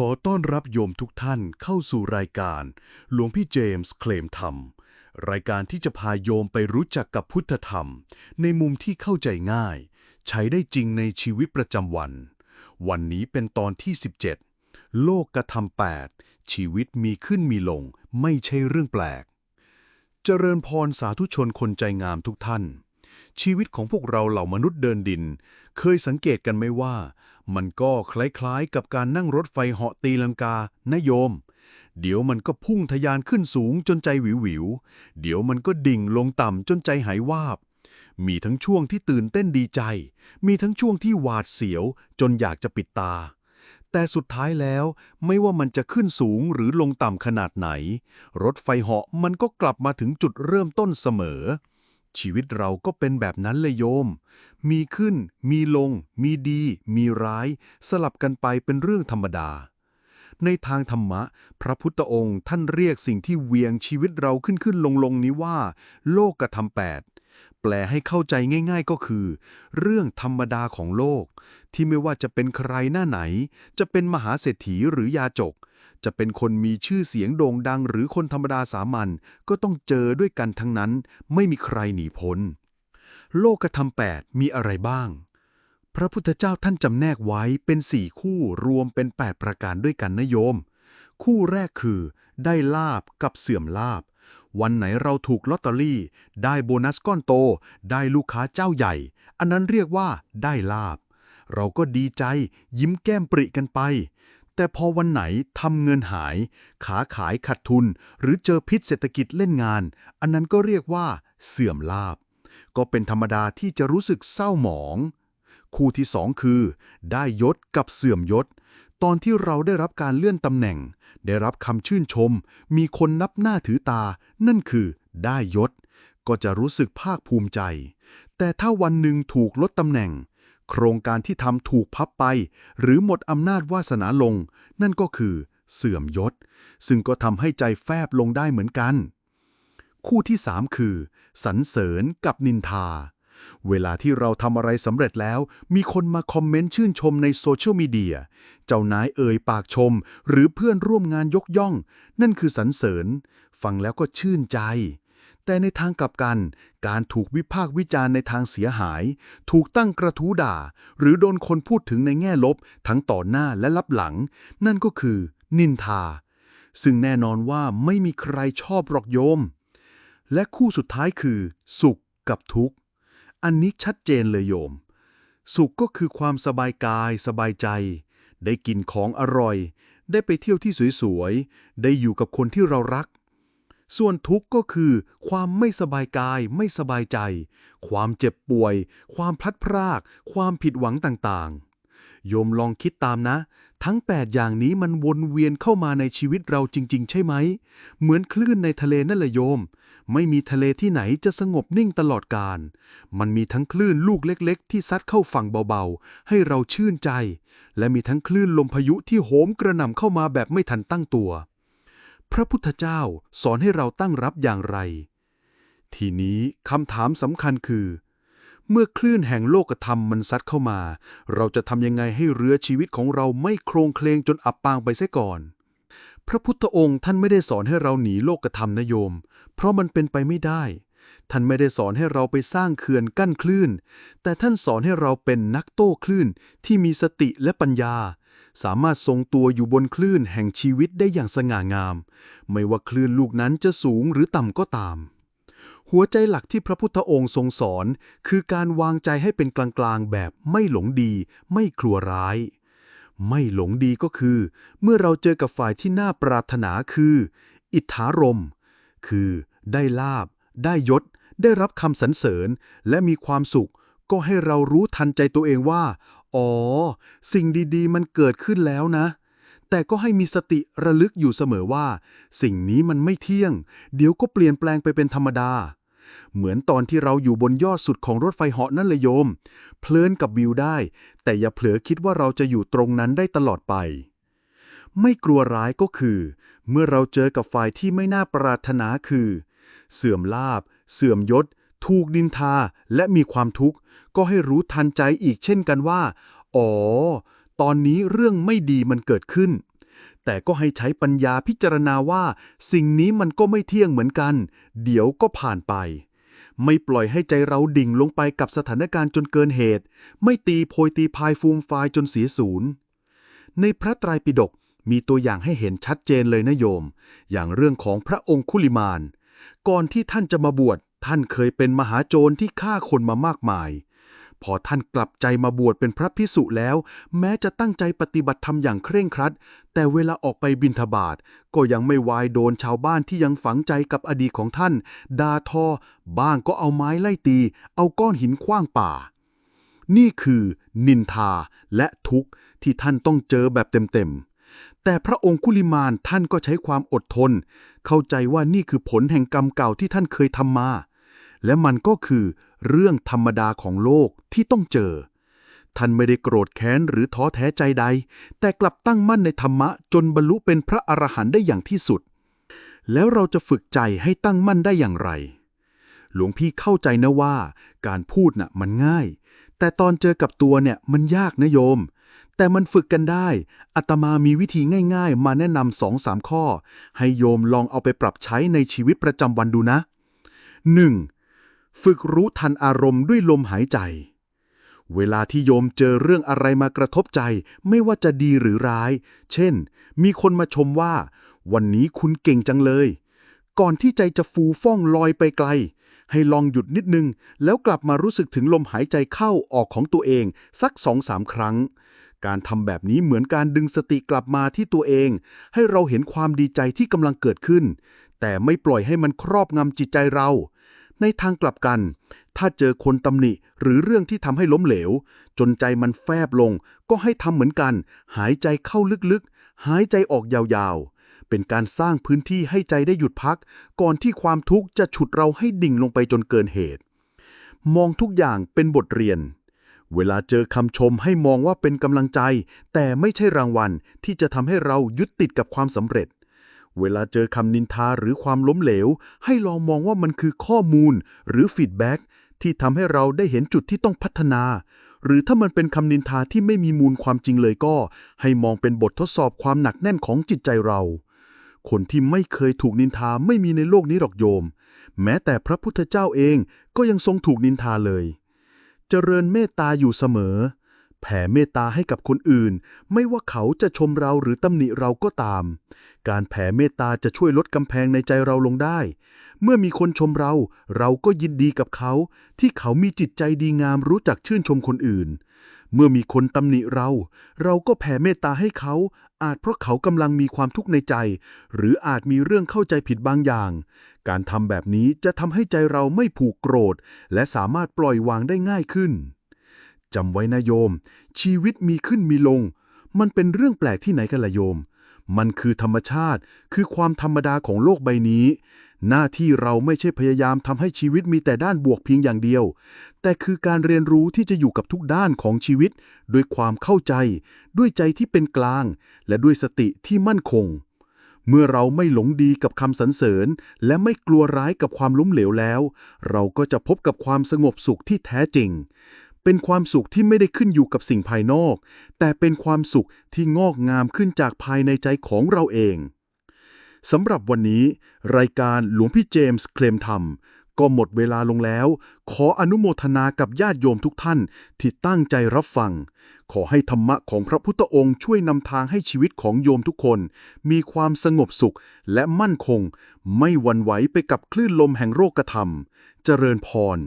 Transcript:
ขอต้อนรับโยมทุกท่านเข้าสู่รายการ หลวงพี่เจมส์เคลมธรรม รายการที่จะพาโยมไปรู้จักกับพุทธธรรม ในมุมที่เข้าใจง่าย ใช้ได้จริงในชีวิตประจำวัน วันนี้เป็นตอนที่ 17 โลกกระทำแปดชีวิตมีขึ้นมีลง ไม่ใช่เรื่องแปลก เจริญพรสาธุชนคนใจงามทุกท่าน ชีวิตของพวกเราเหล่ามนุษย์เดินดิน เคยสังเกตกันไหมว่า มันก็คล้ายๆกับการนั่งรถไฟเหาะตีลังกานโยม เดี๋ยวมันก็พุ่งทะยานขึ้นสูงจนใจวิวหวิวๆเดี๋ยวมันก็ดิ่งลงต่ำจนใจหายวาบ มีทั้งช่วงที่ตื่นเต้นดีใจ มีทั้งช่วงที่หวาดเสียวจนอยากจะปิดตาแต่สุดท้ายแล้วไม่ว่ามันจะขึ้นสูงหรือลงต่ำขนาดไหน รถไฟเหาะมันก็กลับมาถึงจุดเริ่มต้นเสมอ ชีวิตเราก็เป็นแบบนั้นเลยโยม มีขึ้น มีลง มีดี มีร้าย สลับกันไปเป็นเรื่องธรรมดา ในทางธรรมะ พระพุทธองค์ท่านเรียกสิ่งที่เวียงชีวิตเราขึ้นขึ้นลงลงนี้ว่า โลกกระทำแปด แปลให้เข้าใจง่าย ๆ ก็คือ เรื่องธรรมดาของโลก ที่ไม่ว่าจะเป็นใครหน้าไหน จะเป็นมหาเศรษฐีหรือยาจก จะเป็นคนมีชื่อเสียงโด่งดัง หรือคนธรรมดาสามัญก็ต้องเจอด้วยกันทั้งนั้น ไม่มีใครหนีพ้น โลกธรรมแปดมีอะไรบ้าง พระพุทธเจ้าท่านจำแนกไว้เป็นสี่คู่รวมเป็น 8 ประการด้วยกันนะโยม คู่แรกคือ ได้ลาบกับเสื่อมลาบ วันไหนเราถูกลอตเตอรี่ ได้โบนัสก้อนโต ได้ลูกค้าเจ้าใหญ่ อันนั้นเรียกว่าได้ลาบ เราก็ดีใจยิ้มแก้มปริกันไป แต่พอวันไหนทำเงินหาย ขาขายขาดทุน หรือเจอพิษเศรษฐกิจเล่นงาน อันนั้นก็เรียกว่า เสื่อมลาบ ก็เป็นธรรมดาที่จะรู้สึกเศร้าหมอง คู่ที่สองคือ ได้ยศกับเสื่อมยศ ตอนที่เราได้รับการเลื่อนตำแหน่ง ได้รับคำชื่นชม มีคนนับหน้าถือตา นั่นคือได้ยศ ก็จะรู้สึกภาคภูมิใจ แต่ถ้าวันหนึ่งถูกลดตำแหน่ง โครงการที่ทำถูกพับไป หรือหมดอำนาจวาสนาลง นั่นก็คือเสื่อมยศ ซึ่งก็ทำให้ใจแฟบลงได้เหมือนกัน คู่ที่3คือ สรรเสริญกับนินทา เวลาที่เราทำอะไรสำเร็จแล้ว มีคนมาคอมเมนต์ชื่นชมในโซเชียลมีเดีย เจ้านายเอ่ยปากชม หรือเพื่อนร่วมงานยกย่อง นั่นคือสรรเสริญ ฟังแล้วก็ชื่นใจ แต่ในทางกลับกัน การถูกวิพากษ์วิจารณ์ในทางเสียหาย ถูกตั้งกระทู้ด่า หรือโดนคนพูดถึงในแง่ลบ ทั้งต่อหน้าและลับหลัง นั่นก็คือ นินทา ซึ่งแน่นอนว่าไม่มีใครชอบหรอกโยม และคู่สุดท้ายคือ สุขกับทุกข์ อันนี้ชัดเจนเลยโยม สุขก็คือความสบายกายสบายใจ ได้กินของอร่อย ได้ไปเที่ยวที่สวยๆ ได้อยู่กับคนที่เรารัก ส่วนทุกข์ก็คือ ความไม่สบายกายไม่สบายใจ ความเจ็บป่วย ความพลัดพราก ความผิดหวังต่างๆ โยมลองคิดตามนะ ทั้ง 8 อย่างนี้มันวนเวียนเข้ามาในชีวิตเราจริง ๆ ใช่ไหม เหมือนคลื่นในทะเลนั่นแหละโยม ไม่มีทะเลที่ไหนจะสงบนิ่งตลอดกาลมันมีทั้งคลื่นลูกเล็ก ๆ ที่ซัดเข้าฝั่งเบาๆ ให้เราชื่นใจ และมีทั้งคลื่นลมพายุที่โหมกระหน่ำเข้ามาแบบไม่ทันตั้งตัว พระพุทธเจ้าสอนให้เราตั้งรับอย่างไร ทีนี้คำถามสำคัญคือ เมื่อคลื่นแห่งโลกธรรมมันซัดเข้ามา เราจะทำยังไงให้เรือชีวิตของเราไม่โครงเคลงจนอับปางไปเสียก่อน พระพุทธองค์ท่านไม่ได้สอนให้เราหนีโลกธรรมนะโยม เพราะมันเป็นไปไม่ได้ ท่านไม่ได้สอนให้เราไปสร้างเขื่อนกั้นคลื่น แต่ท่านสอนให้เราเป็นนักโต้คลื่นที่มีสติและปัญญา สามารถทรงตัวอยู่บนคลื่นแห่งชีวิตได้อย่างสง่างาม ไม่ว่าคลื่นลูกนั้นจะสูงหรือต่ำก็ตาม หัวใจหลักที่พระพุทธองค์ทรงสอน คือการวางใจให้เป็นกลางๆ แบบไม่หลงดี ไม่ครัวร้าย ไม่หลงดีก็คือ เมื่อเราเจอกับฝ่ายที่น่าปรารถนาคือ อิทธารม คือได้ลาบ ได้ยศ ได้รับคำสรรเสริญ และมีความสุข ก็ให้เรารู้ทันใจตัวเองว่า อ๋อ สิ่งดีๆ มันเกิดขึ้นแล้วนะ แต่ก็ให้มีสติระลึกอยู่เสมอว่า สิ่งนี้มันไม่เที่ยง เดี๋ยวก็เปลี่ยนแปลงไปเป็นธรรมดา เหมือนตอนที่เราอยู่บนยอดสุดของรถไฟเหาะนั่นเลยโยม เพลินกับวิวได้ แต่อย่าเผลอคิดว่าเราจะอยู่ตรงนั้นได้ตลอดไป ไม่กลัวร้ายก็คือ เมื่อเราเจอกับฝ่ายที่ไม่น่าปรารถนาคือ เสื่อมลาบ เสื่อมยศ ถูกดินทา และมีความทุกข์ ก็ให้รู้ทันใจอีกเช่นกันว่า อ๋อ ตอนนี้เรื่องไม่ดีมันเกิดขึ้น แต่ก็ให้ใช้ปัญญาพิจารณาว่า สิ่งนี้มันก็ไม่เที่ยงเหมือนกัน เดี๋ยวก็ผ่านไป ไม่ปล่อยให้ใจเราดิ่งลงไปกับสถานการณ์จนเกินเหตุ ไม่ตีโพยตีพายฟูมฟายจนเสียศูนย์ในพระไตรปิฎกมีตัวอย่างให้เห็นชัดเจนเลยนะโยม อย่างเรื่องของพระองคุลิมาน ก่อนที่ท่านจะมาบวชท่านเคยเป็นมหาโจรที่ฆ่าคนมามากมาย พอท่านกลับใจมาบวชเป็นพระพิสุแล้ว แม้จะตั้งใจปฏิบัติธรรมอย่างเคร่งครัด แต่เวลาออกไปบิณฑบาตก็ยังไม่วายโดนชาวบ้านที่ยังฝังใจกับอดีตของท่านด่าทอ บ้างก็เอาไม้ไล่ตี เอาก้อนหินขว้างป่า นี่คือ นินทาและทุกข์ที่ท่านต้องเจอแบบเต็มๆแต่พระองคุลิมานท่านก็ใช้ความอดทน เข้าใจว่านี่คือผลแห่งกรรมเก่าที่ท่านเคยทำมา และมันก็คือ เรื่องธรรมดาของโลกที่ต้องเจอ ท่านไม่ได้โกรธแค้นหรือท้อแท้ใจใด แต่กลับตั้งมั่นในธรรมะจนบรรลุเป็นพระอรหันต์ได้อย่างที่สุด แล้วเราจะฝึกใจให้ตั้งมั่นได้อย่างไร หลวงพี่เข้าใจนะว่า การพูดน่ะมันง่าย แต่ตอนเจอกับตัวเนี่ยมันยากนะโยมแต่มันฝึกกันได้อาตมามีวิธีง่าย ๆ มาแนะนำสองสามข้อ ให้โยมลองเอาไปปรับใช้ในชีวิตประจำวันดูนะ 1. ฝึกรู้ทันอารมณ์ด้วยลมหายใจ เวลาที่โยมเจอเรื่องอะไรมากระทบใจ ไม่ว่าจะดีหรือร้าย เช่น มีคนมาชมว่า วันนี้คุณเก่งจังเลย ก่อนที่ใจจะฟูฟ่องลอยไปไกล ให้ลองหยุดนิดนึง แล้วกลับมารู้สึกถึงลมหายใจเข้าออกของตัวเอง สักสองสามครั้ง การทำแบบนี้เหมือนการดึงสติกลับมาที่ตัวเอง ให้เราเห็นความดีใจที่กำลังเกิดขึ้น แต่ไม่ปล่อยให้มันครอบงำจิตใจเรา ในทางกลับกัน ถ้าเจอคนตำหนิหรือเรื่องที่ทำให้ล้มเหลว จนใจมันแฟบลง ก็ให้ทำเหมือนกัน หายใจเข้าลึกๆ หายใจออกยาวๆ เป็นการสร้างพื้นที่ให้ใจได้หยุดพัก ก่อนที่ความทุกข์จะฉุดเราให้ดิ่งลงไปจนเกินเหตุ มองทุกอย่างเป็นบทเรียน เวลาเจอคำชมให้มองว่าเป็นกำลังใจ แต่ไม่ใช่รางวัลที่จะทำให้เรายึดติดกับความสำเร็จ เวลาเจอคำนินทาหรือความล้มเหลว ให้ลองมองว่ามันคือข้อมูลหรือฟีดแบ็กที่ทำให้เราได้เห็นจุดที่ต้องพัฒนา หรือถ้ามันเป็นคำนินทาที่ไม่มีมูลความจริงเลยก็ ให้มองเป็นบททดสอบความหนักแน่นของจิตใจเรา คนที่ไม่เคยถูกนินทาไม่มีในโลกนี้หรอกโยม แม้แต่พระพุทธเจ้าเองก็ยังทรงถูกนินทาเลย เจริญเมตตาอยู่เสมอ แผ่เมตตาให้กับคนอื่น ไม่ว่าเขาจะชมเราหรือตำหนิเราก็ตาม การแผ่เมตตาจะช่วยลดกำแพงในใจเราลงได้ เมื่อมีคนชมเรา เราก็ยินดีกับเขา ที่เขามีจิตใจดีงามรู้จักชื่นชมคนอื่น เมื่อมีคนตำหนิเรา เราก็แผ่เมตตาให้เขา อาจเพราะเขากำลังมีความทุกข์ในใจ หรืออาจมีเรื่องเข้าใจผิดบางอย่าง การทำแบบนี้จะทำให้ใจเราไม่ผูกโกรธ และสามารถปล่อยวางได้ง่ายขึ้น จำไว้นะโยม ชีวิตมีขึ้นมีลง มันเป็นเรื่องแปลกที่ไหนกันละโยม มันคือธรรมชาติ คือความธรรมดาของโลกใบนี้ หน้าที่เราไม่ใช่พยายามทำให้ชีวิตมีแต่ด้านบวกเพียงอย่างเดียว แต่คือการเรียนรู้ที่จะอยู่กับทุกด้านของชีวิต ด้วยความเข้าใจ ด้วยใจที่เป็นกลาง และด้วยสติที่มั่นคงเมื่อเราไม่หลงดีกับคำสรรเสริญ และไม่กลัวร้ายกับความล้มเหลวแล้ว เราก็จะพบกับความสงบสุขที่แท้จริง เป็นความสุขที่ไม่ได้ขึ้นอยู่กับสิ่งภายนอก แต่เป็นความสุขที่งอกงามขึ้นจากภายในใจของเราเองสำหรับวันนี้ รายการหลวงพี่เจมส์เคลมธรรม ก็หมดเวลาลงแล้ว ขออนุโมทนากับญาติโยมทุกท่านที่ตั้งใจรับฟัง ขอให้ธรรมะของพระพุทธองค์ช่วยนำทางให้ชีวิตของโยมทุกคน มีความสงบสุขและมั่นคง ไม่หวั่นไหวไปกับคลื่นลมแห่งโรคธรรม เจริญพร